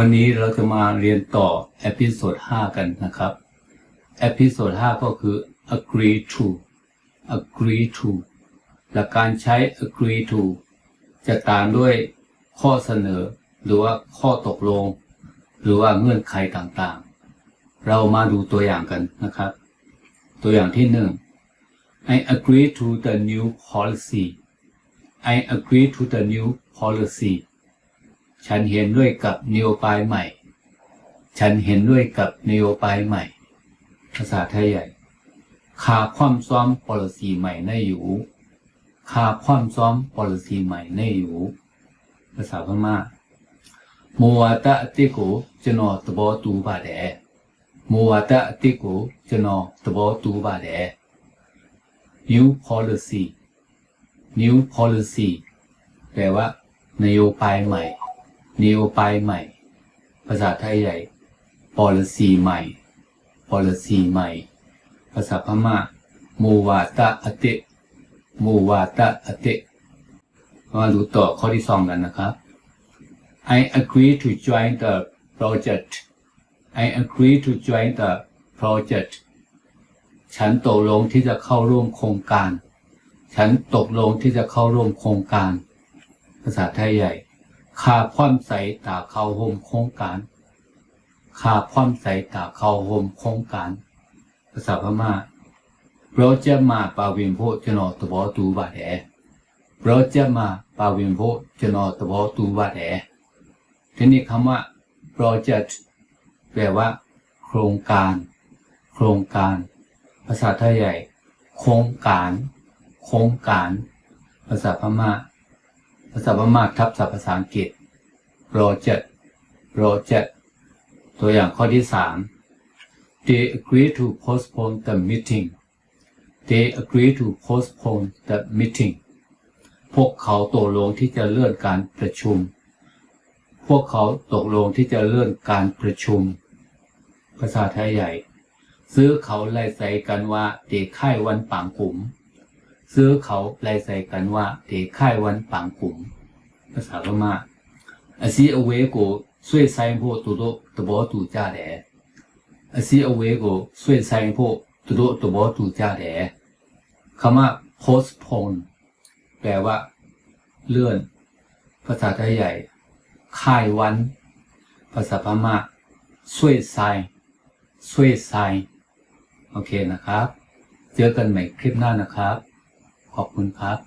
วันนี้เราจะมาเรียนต่อเอพิโซด5กันนะครับเอพิโซด5ก็คือ agree to agree to หลักการใช้ agree to จะตามด้วยข้อเสนอ หรือว่าข้อตกลง หรือว่าเงื่อนไขต่างๆ เรามาดูตัวอย่างกันนะครับ ตัวอย่างที่หนึ่ง I agree to the new policy I agree to the new policy ฉันเห็นด้วยกับนโยบายใหม่ ฉันเห็นด้วยกับนโยบายใหม่ ภาษาไทยใหญ่ขาความซ้อมปรสีใหม่ในอยู่ขาความซ้อมปรสีใหม่ในอยู่ ภาษาพม่ามัวตะติโกจนอตบอตูบาแดมัวตะติโกจนอตบอตูบาแด new policy new policy แปลว่านโยบายใหม่ นโยบายใหม่ ภาษาไทยใหญ่ policy ใหม่ policy ใหม่ ภาษาพม่ามูวาตะอติมูวาตะอติมาดูต่อข้อที่สองกันนะครับ I agree to join the project I agree to join the project ฉันตกลงที่จะเข้าร่วมโครงการ ฉันตกลงที่จะเข้าร่วมโครงการ ภาษาไทยใหญ่ ข้าพร้อมใส่ตาเข้าร่มโครงการข้าพร้อมใส่ตาเข้าร่มโครงการภาษาพม่าเราจะมาปาวินโพจนอตบอตูบาแดเราจะมาปาวินโพจนอตบอตูบาแดทีนี้คำว่า project แปลว่า โครงการ โครงการ ภาษาไทยใหญ่ โครงการ โครงการ ภาษาพม่า ภาษาพม่าทับศัพท์ภาษาอังกฤษ project project ตัวอย่างข้อที่สาม they agree to postpone the meeting they agree to postpone the meeting พวกเขาตกลงที่จะเลื่อนการประชุม พวกเขาตกลงที่จะเลื่อนการประชุม ภาษาไทยใหญ่ ซื้อเขาไล่ใส่กันว่าเด็กค่ายวันปังกุ๋ม ซื้อเขาลายใส่กันว่าเถค่ายวันปังกุ๋มภาษาพม่าอาซีเอาเวโกช่วยใซโพวกตัวโตตัวบอตูจ้าแดอาซีเอาเวโกช่วยใซโพวกตัวโตตัวบอตูจ้าแดคำว่า postpone แปลว่า เลื่อน ภาษาไทยใหญ่ ค่ายวัน ภาษาพม่าช่วยใไซช่วยใไซโอเคนะครับ เจอกันใหม่คลิปหน้านะครับ ขอบคุณครับ